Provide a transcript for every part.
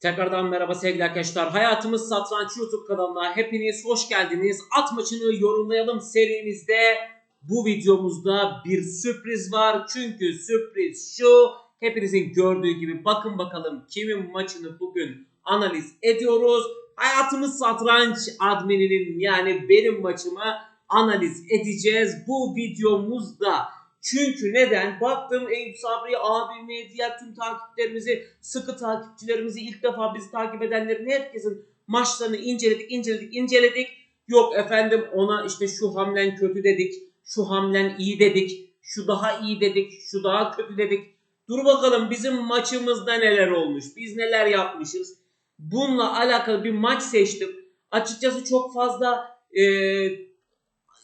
Tekrardan merhaba sevgili arkadaşlar. Hayatımız Satranç YouTube kanalına hepiniz hoş geldiniz. At maçını yorumlayalım serimizde bu videomuzda bir sürpriz var. Çünkü sürpriz şu. Hepinizin gördüğü gibi bakın bakalım kimin maçını bugün analiz ediyoruz. Hayatımız Satranç admininin yani benim maçımı analiz edeceğiz bu videomuzda. Çünkü neden? Baktım Eyüp Sabri abimi, diğer tüm takipçilerimizi, sıkı takipçilerimizi, ilk defa bizi takip edenlerin herkesin maçlarını inceledik, inceledik, inceledik. Yok efendim ona işte şu hamlen kötü dedik, şu hamlen iyi dedik, şu daha iyi dedik, şu daha kötü dedik. Dur bakalım bizim maçımızda neler olmuş, biz neler yapmışız. Bununla alakalı bir maç seçtim. Açıkçası çok fazla eee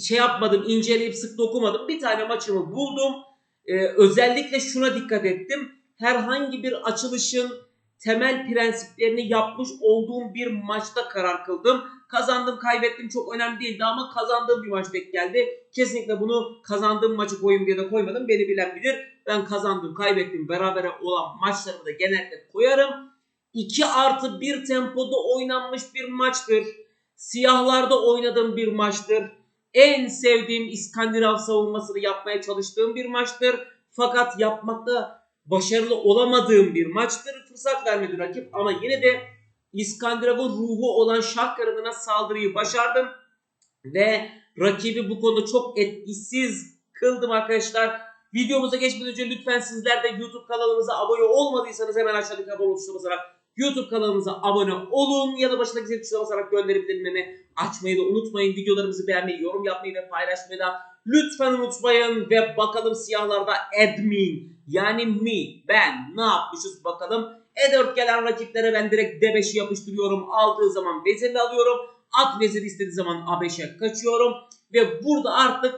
şey yapmadım, inceleyip sık dokumadım. Bir tane maçımı buldum. Ee, özellikle şuna dikkat ettim. Herhangi bir açılışın temel prensiplerini yapmış olduğum bir maçta karar kıldım. Kazandım, kaybettim çok önemli değildi ama kazandığım bir maç denk geldi. Kesinlikle bunu kazandığım maçı koyayım diye de koymadım. Beni bilen bilir. Ben kazandım, kaybettim, berabere olan maçlarımı da genellikle koyarım. 2 artı 1 tempoda oynanmış bir maçtır. Siyahlarda oynadığım bir maçtır en sevdiğim İskandinav savunmasını yapmaya çalıştığım bir maçtır. Fakat yapmakta başarılı olamadığım bir maçtır. Fırsat vermedi rakip ama yine de İskandinav'ın ruhu olan şah karınına saldırıyı başardım. Ve rakibi bu konuda çok etkisiz kıldım arkadaşlar. Videomuza geçmeden önce lütfen sizler de YouTube kanalımıza abone olmadıysanız hemen aşağıdaki abone tuşuna basarak YouTube kanalımıza abone olun ya da başındaki zil tuşuna basarak gönderi bildirimlerini açmayı da unutmayın. Videolarımızı beğenmeyi, yorum yapmayı ve paylaşmayı da lütfen unutmayın. Ve bakalım siyahlarda admin yani mi ben ne yapmışız bakalım. E4 gelen rakiplere ben direkt D5'i yapıştırıyorum. Aldığı zaman vezirle alıyorum. At veziri istediği zaman A5'e kaçıyorum. Ve burada artık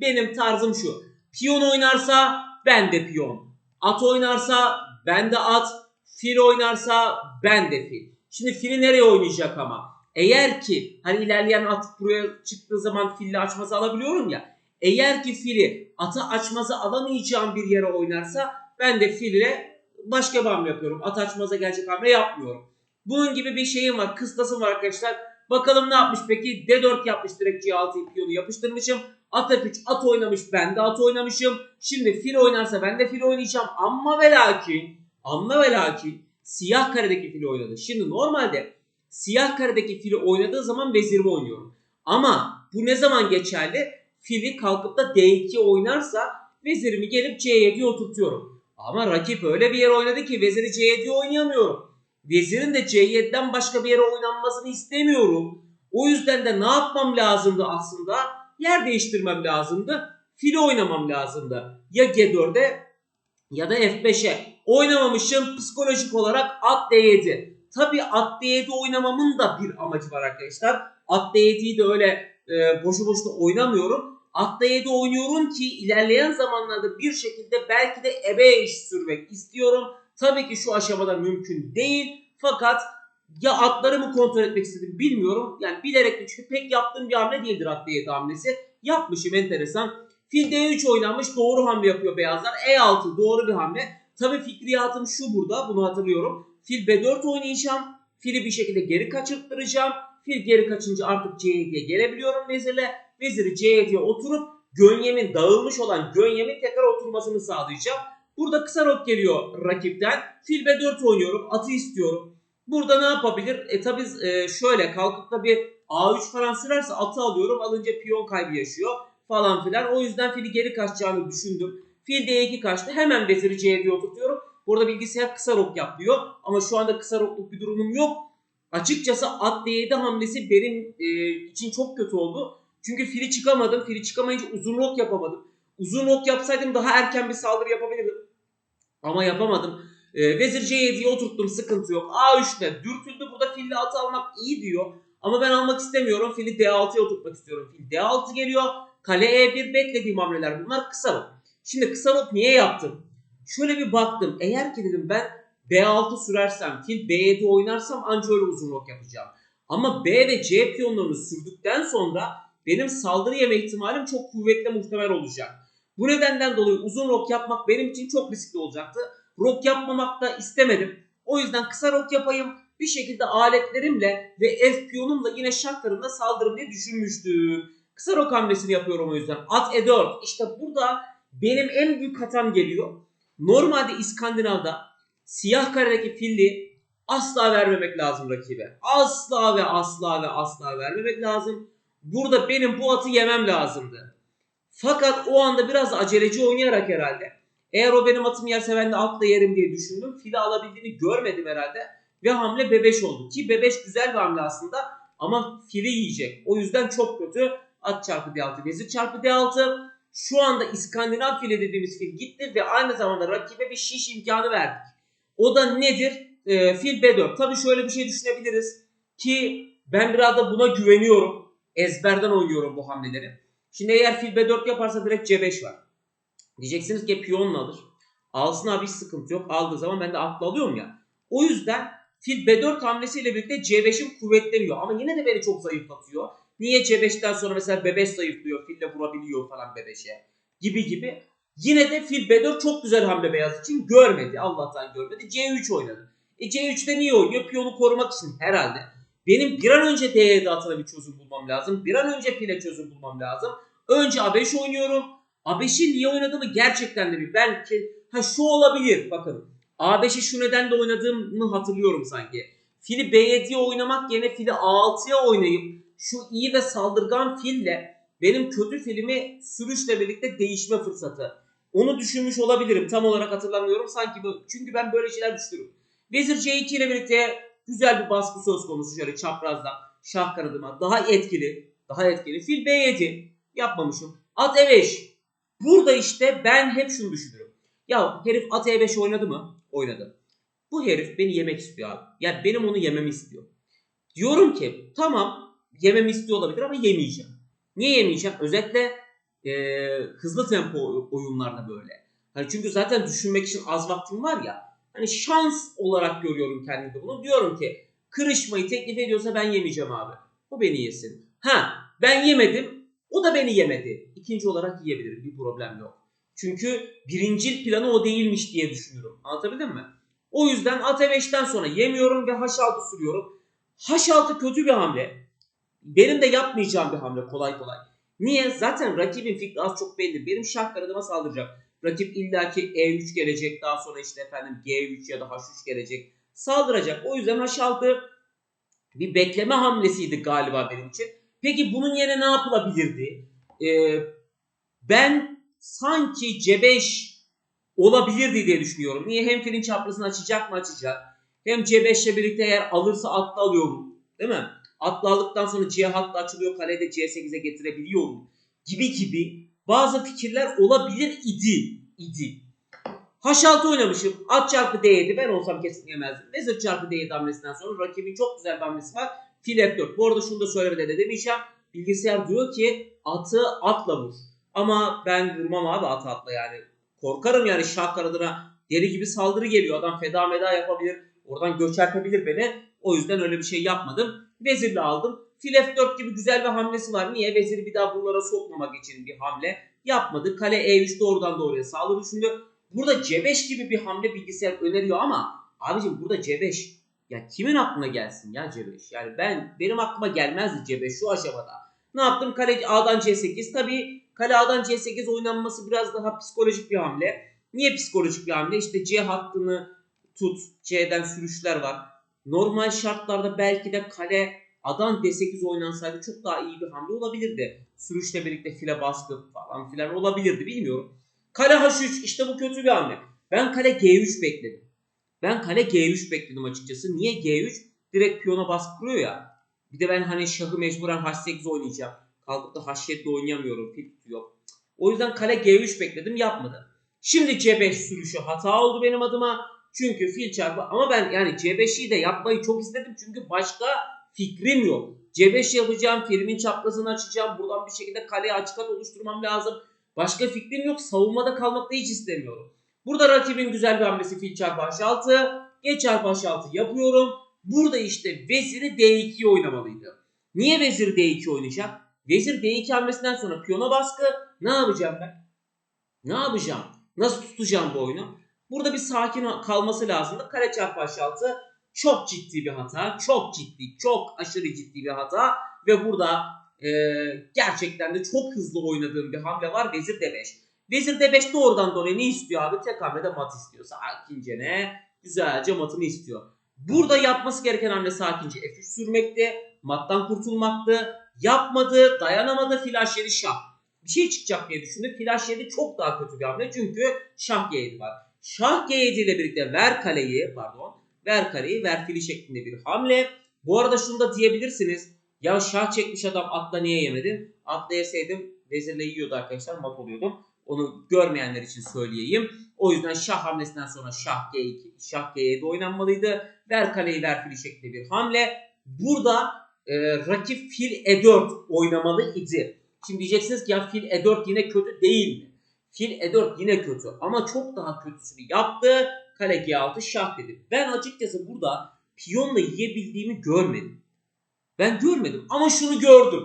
benim tarzım şu. Piyon oynarsa ben de piyon. At oynarsa ben de at. Fil oynarsa ben de fil. Şimdi fili nereye oynayacak ama? Eğer ki hani ilerleyen at buraya çıktığı zaman filli açmazı alabiliyorum ya. Eğer ki fili atı açmazı alamayacağım bir yere oynarsa ben de fille başka bir hamle yapıyorum. At açmaza gelecek hamle yapmıyorum. Bunun gibi bir şeyim var. Kıstasım var arkadaşlar. Bakalım ne yapmış peki? D4 yapmış direkt C6 piyonu yapıştırmışım. At F3 at oynamış ben de at oynamışım. Şimdi fil oynarsa ben de fil oynayacağım. Ama ve lakin ama ve lakin siyah karedeki fili oynadı. Şimdi normalde siyah karedeki fili oynadığı zaman vezirimi oynuyorum. Ama bu ne zaman geçerli? Fili kalkıp da D2 oynarsa vezirimi gelip C7'ye oturtuyorum. Ama rakip öyle bir yere oynadı ki veziri C7'ye oynayamıyorum. Vezirin de C7'den başka bir yere oynanmasını istemiyorum. O yüzden de ne yapmam lazımdı aslında? Yer değiştirmem lazımdı. Fili oynamam lazımdı. Ya G4'e ya da F5'e. Oynamamışım psikolojik olarak at D7. Tabi at D7 oynamamın da bir amacı var arkadaşlar. At D7'yi de öyle e, boşu boşuna oynamıyorum. At D7 oynuyorum ki ilerleyen zamanlarda bir şekilde belki de ebe iş sürmek istiyorum. Tabii ki şu aşamada mümkün değil. Fakat ya atları mı kontrol etmek istedim bilmiyorum. Yani bilerek de çünkü pek yaptığım bir hamle değildir at D7 hamlesi. Yapmışım enteresan. Fil D3 oynanmış doğru hamle yapıyor beyazlar. E6 doğru bir hamle. Tabii fikriyatım şu burada bunu hatırlıyorum. Fil B4 oynayacağım. Fili bir şekilde geri kaçırttıracağım. Fil geri kaçınca artık C7'ye gelebiliyorum vezirle. Veziri C7'ye oturup gönyemin dağılmış olan gönyemin tekrar oturmasını sağlayacağım. Burada kısa rok geliyor rakipten. Fil B4 oynuyorum. Atı istiyorum. Burada ne yapabilir? E tabi e, şöyle kalkıp da bir A3 falan sürerse atı alıyorum. Alınca piyon kaybı yaşıyor falan filan. O yüzden fili geri kaçacağını düşündüm. Fil D2 kaçtı. Hemen veziri C7'ye oturtuyorum. Burada bilgisayar kısa rok yap diyor. Ama şu anda kısa rokluk bir durumum yok. Açıkçası at D7 hamlesi benim e, için çok kötü oldu. Çünkü fili çıkamadım. Fili çıkamayınca uzun rok yapamadım. Uzun rok yapsaydım daha erken bir saldırı yapabilirdim. Ama yapamadım. E, vezir C7'ye oturttum sıkıntı yok. A3'te dürtüldü. Burada filli atı almak iyi diyor. Ama ben almak istemiyorum. Fili D6'ya oturtmak istiyorum. Fil D6 geliyor. Kale E1 beklediğim hamleler bunlar kısa rok. Şimdi kısa rok niye yaptım? Şöyle bir baktım. Eğer ki dedim ben B6 sürersem, fil B7 oynarsam anca öyle uzun rok yapacağım. Ama B ve C piyonlarını sürdükten sonra benim saldırı yeme ihtimalim çok kuvvetli muhtemel olacak. Bu nedenden dolayı uzun rok yapmak benim için çok riskli olacaktı. Rok yapmamak da istemedim. O yüzden kısa rok yapayım. Bir şekilde aletlerimle ve F piyonumla yine şartlarımla saldırım diye düşünmüştüm. Kısa rok hamlesini yapıyorum o yüzden. At E4. İşte burada benim en büyük hatam geliyor. Normalde İskandinav'da siyah karedeki filli asla vermemek lazım rakibe. Asla ve asla ve asla vermemek lazım. Burada benim bu atı yemem lazımdı. Fakat o anda biraz aceleci oynayarak herhalde. Eğer o benim atımı yerse ben de atla yerim diye düşündüm. Fili alabildiğini görmedim herhalde. Ve hamle B5 oldu. Ki B5 güzel bir hamle aslında. Ama fili yiyecek. O yüzden çok kötü. At çarpı D6, vezir çarpı D6. Şu anda İskandinav fili dediğimiz fil gitti ve aynı zamanda rakibe bir şiş imkanı verdik. O da nedir? Ee, fil B4. Tabii şöyle bir şey düşünebiliriz. Ki ben biraz da buna güveniyorum. Ezberden oynuyorum bu hamleleri. Şimdi eğer fil B4 yaparsa direkt C5 var. Diyeceksiniz ki piyonla alır. Alsın abi hiç sıkıntı yok. Aldığı zaman ben de atla alıyorum ya. O yüzden fil B4 hamlesiyle birlikte C5'im kuvvetleniyor. Ama yine de beni çok zayıflatıyor. Niye C5'ten sonra mesela B5 zayıflıyor. Fille vurabiliyor falan B5'e. Gibi gibi. Yine de fil B4 çok güzel hamle beyaz için görmedi. Allah'tan görmedi. C3 oynadı. E C3'te niye oynuyor? Piyonu korumak için herhalde. Benim bir an önce D7 atına bir çözüm bulmam lazım. Bir an önce file çözüm bulmam lazım. Önce A5 oynuyorum. A5'i niye oynadığımı gerçekten de bir belki ha şu olabilir bakın. A5'i şu nedenle oynadığımı hatırlıyorum sanki. Fili B7'ye oynamak yerine fili A6'ya oynayıp şu iyi ve saldırgan fille benim kötü filmi sürüşle birlikte değişme fırsatı. Onu düşünmüş olabilirim. Tam olarak hatırlamıyorum. Sanki bu. Çünkü ben böyle şeyler düşünürüm. Vezir C2 ile birlikte güzel bir baskı söz konusu şöyle çaprazda şah kanadıma daha etkili. Daha etkili. Fil B7 yapmamışım. At E5. Burada işte ben hep şunu düşünürüm. Ya herif at E5 oynadı mı? Oynadı. Bu herif beni yemek istiyor abi. Yani benim onu yememi istiyor. Diyorum ki tamam yememi istiyor olabilir ama yemeyeceğim. Niye yemeyeceğim? Özellikle e, hızlı tempo oyunlarda böyle. Hani çünkü zaten düşünmek için az vaktim var ya. Hani şans olarak görüyorum kendimde bunu. Diyorum ki kırışmayı teklif ediyorsa ben yemeyeceğim abi. O beni yesin. Ha ben yemedim. O da beni yemedi. İkinci olarak yiyebilirim. Bir problem yok. Çünkü birincil planı o değilmiş diye düşünüyorum. Anlatabildim mi? O yüzden at E5'ten sonra yemiyorum ve H6 sürüyorum. H6 kötü bir hamle. Benim de yapmayacağım bir hamle kolay kolay. Niye? Zaten rakibin fikri az çok belli. Benim şah kanadıma saldıracak. Rakip illaki E3 gelecek. Daha sonra işte efendim G3 ya da H3 gelecek. Saldıracak. O yüzden H6 bir bekleme hamlesiydi galiba benim için. Peki bunun yerine ne yapılabilirdi? Ee, ben sanki C5 olabilirdi diye düşünüyorum. Niye? Hem filin çaprazını açacak mı açacak. Hem C5 ile birlikte eğer alırsa atla alıyorum. Değil mi? Atla aldıktan sonra C hattı açılıyor. Kalede C8'e getirebiliyorum. Gibi gibi bazı fikirler olabilir idi. idi. H6 oynamışım. At çarpı D7 ben olsam kesin yemezdim. Vezir çarpı D7 hamlesinden sonra rakibin çok güzel bir hamlesi var. Fil F4. Bu arada şunu da söylemeden de demeyeceğim. Bilgisayar diyor ki atı atla vur. Ama ben vurmam abi atı atla yani. Korkarım yani şah kanadına deli gibi saldırı geliyor. Adam feda meda yapabilir. Oradan göç beni. O yüzden öyle bir şey yapmadım. Vezirle aldım. Fil F4 gibi güzel bir hamlesi var. Niye? Veziri bir daha buralara sokmamak için bir hamle yapmadı. Kale E3 doğrudan doğruya saldırı düşündü. Burada C5 gibi bir hamle bilgisayar öneriyor ama abicim burada C5 ya kimin aklına gelsin ya C5? Yani ben benim aklıma gelmezdi C5 şu aşamada. Ne yaptım? Kale A'dan C8. Tabii kale A'dan C8 oynanması biraz daha psikolojik bir hamle. Niye psikolojik bir hamle? İşte C hattını tut. C'den sürüşler var. Normal şartlarda belki de kale A'dan D8 oynansaydı çok daha iyi bir hamle olabilirdi. Sürüşle birlikte file baskı falan filan olabilirdi bilmiyorum. Kale H3 işte bu kötü bir hamle. Ben kale G3 bekledim. Ben kale G3 bekledim açıkçası. Niye G3? Direkt piyona baskı kuruyor ya. Bir de ben hani şahı mecburen H8 oynayacağım. Kalkıp da H7'de oynayamıyorum. Fil tutuyor. O yüzden kale G3 bekledim yapmadı. Şimdi C5 sürüşü hata oldu benim adıma. Çünkü fil çarpı ama ben yani C5'i de yapmayı çok istedim. Çünkü başka fikrim yok. C5 yapacağım. Filimin çaprazını açacağım. Buradan bir şekilde kaleye açık oluşturmam lazım. Başka fikrim yok. Savunmada kalmak da hiç istemiyorum. Burada rakibin güzel bir hamlesi fil çarpı H6. G çarpı H6 yapıyorum. Burada işte veziri D2'yi oynamalıydı. Niye vezir D2 oynayacak? Vezir D2 hamlesinden sonra piyona baskı. Ne yapacağım ben? Ne yapacağım? Nasıl tutacağım bu oyunu? Burada bir sakin kalması lazımdı. Kare çarpı h6 çok ciddi bir hata. Çok ciddi, çok aşırı ciddi bir hata. Ve burada e, gerçekten de çok hızlı oynadığım bir hamle var. Vezir d5. Vezir d5 doğrudan doğruya ne istiyor abi? Tek hamlede mat istiyor. Sakince ne? Güzelce matını istiyor. Burada yapması gereken hamle sakince f3 sürmekti. Mattan kurtulmaktı. Yapmadı, dayanamadı, flash yedi şah. Bir şey çıkacak diye düşündü. Flash yedi çok daha kötü bir hamle çünkü şah g7 var. Şah g7 ile birlikte ver kaleyi, pardon, ver kaleyi, ver fili şeklinde bir hamle. Bu arada şunu da diyebilirsiniz. Ya şah çekmiş adam atla niye yemedin? Atla yeseydim vezirle yiyordu arkadaşlar mat oluyordum. Onu görmeyenler için söyleyeyim. O yüzden şah hamlesinden sonra şah g2, şah g7 oynanmalıydı. Ver kaleyi ver fili şeklinde bir hamle. Burada e, rakip fil e4 oynamalı idi. Şimdi diyeceksiniz ki ya fil e4 yine kötü değil mi? Fil e4 yine kötü ama çok daha kötüsünü yaptı. Kale g6 şah dedi. Ben açıkçası burada piyonla yiyebildiğimi görmedim. Ben görmedim ama şunu gördüm.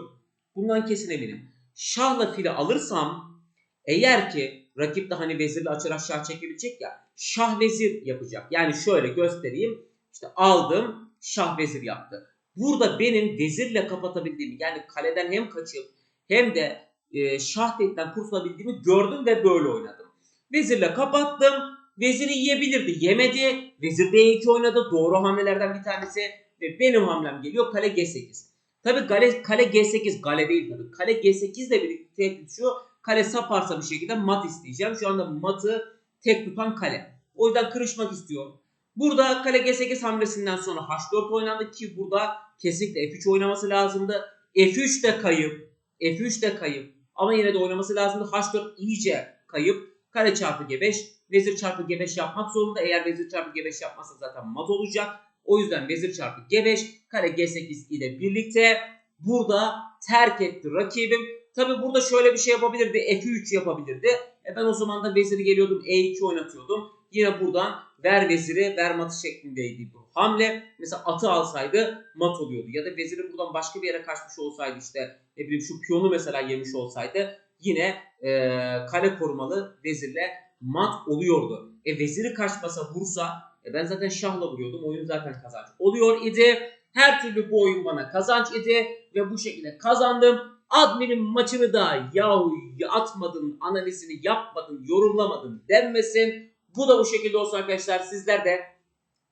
Bundan kesin eminim. Şahla fili alırsam eğer ki rakip de hani vezirle açarak şah çekebilecek ya şah vezir yapacak. Yani şöyle göstereyim. İşte aldım şah vezir yaptı. Burada benim vezirle kapatabildiğimi yani kaleden hem kaçıp hem de e, şah tehditten kurtulabildiğimi gördüm ve böyle oynadım. Vezirle kapattım. Veziri yiyebilirdi. Yemedi. Vezir D2 oynadı. Doğru hamlelerden bir tanesi. Ve benim hamlem geliyor. Kale G8. Tabi kale, kale G8. Kale değil tabi. Kale G8 ile birlikte şu. Kale saparsa bir şekilde mat isteyeceğim. Şu anda matı tek tutan kale. O yüzden kırışmak istiyorum. Burada kale G8 hamlesinden sonra H4 oynandı ki burada kesinlikle F3 oynaması lazımdı. F3 de kayıp. F3 de kayıp. Ama yine de oynaması lazımdı. H4 iyice kayıp. Kare çarpı G5. Vezir çarpı G5 yapmak zorunda. Eğer vezir çarpı G5 yapmazsa zaten mat olacak. O yüzden vezir çarpı G5 kare G8 ile birlikte burada terk etti rakibim. Tabi burada şöyle bir şey yapabilirdi. F3 yapabilirdi. E ben o zaman da veziri geliyordum E2 oynatıyordum. Yine buradan ver veziri ver matı şeklindeydi bu hamle. Mesela atı alsaydı mat oluyordu. Ya da veziri buradan başka bir yere kaçmış olsaydı işte ne bileyim şu piyonu mesela yemiş olsaydı yine e, kale korumalı vezirle mat oluyordu. E veziri kaçmasa vursa e ben zaten şahla vuruyordum. Oyun zaten kazanç oluyor idi. Her türlü bu oyun bana kazanç idi ve bu şekilde kazandım. Admin'in maçını da yahu atmadın, analizini yapmadın, yorumlamadın denmesin. Bu da bu şekilde olsun arkadaşlar. Sizler de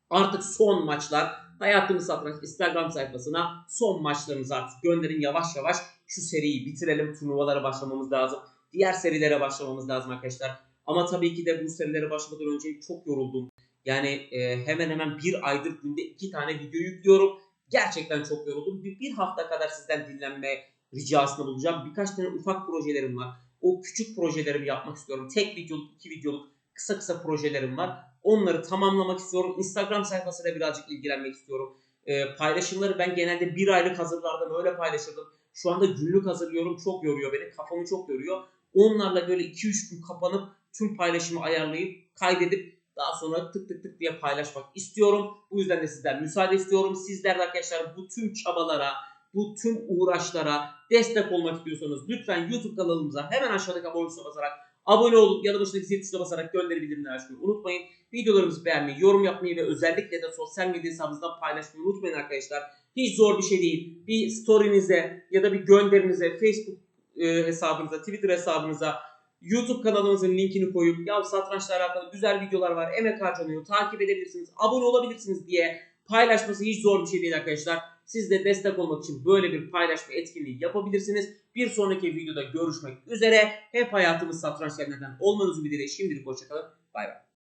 artık son maçlar Hayatımız Satranç Instagram sayfasına son maçlarınızı artık gönderin yavaş yavaş. Şu seriyi bitirelim. Turnuvalara başlamamız lazım. Diğer serilere başlamamız lazım arkadaşlar. Ama tabii ki de bu serilere başlamadan önce çok yoruldum. Yani e, hemen hemen bir aydır günde iki tane video yüklüyorum. Gerçekten çok yoruldum. Bir, bir hafta kadar sizden dinlenme ricasında bulacağım. Birkaç tane ufak projelerim var. O küçük projelerimi yapmak istiyorum. Tek videoluk, iki videoluk kısa kısa projelerim var. Onları tamamlamak istiyorum. Instagram sayfasıyla birazcık ilgilenmek istiyorum. E, paylaşımları ben genelde bir aylık hazırlardım. Öyle paylaşırdım. Şu anda günlük hazırlıyorum. Çok yoruyor beni. Kafamı çok yoruyor. Onlarla böyle 2-3 gün kapanıp tüm paylaşımı ayarlayıp kaydedip daha sonra tık tık tık diye paylaşmak istiyorum. Bu yüzden de sizden müsaade istiyorum. Sizler de arkadaşlar bu tüm çabalara, bu tüm uğraşlara destek olmak istiyorsanız lütfen YouTube kanalımıza hemen aşağıdaki abone basarak abone olup ya da başındaki zil tuşuna basarak gönderi bildirimleri açmayı unutmayın. Videolarımızı beğenmeyi, yorum yapmayı ve özellikle de sosyal medya hesabınızdan paylaşmayı unutmayın arkadaşlar. Hiç zor bir şey değil. Bir story'nize ya da bir gönderinize Facebook e, hesabınıza, Twitter hesabınıza YouTube kanalımızın linkini koyup ya satrançla alakalı güzel videolar var, emek harcanıyor, takip edebilirsiniz, abone olabilirsiniz diye paylaşması hiç zor bir şey değil arkadaşlar. Siz de destek olmak için böyle bir paylaşma etkinliği yapabilirsiniz. Bir sonraki videoda görüşmek üzere. Hep hayatımız satranç yerlerinden olmanızı dileğiyle şimdilik hoşçakalın. Bay bay.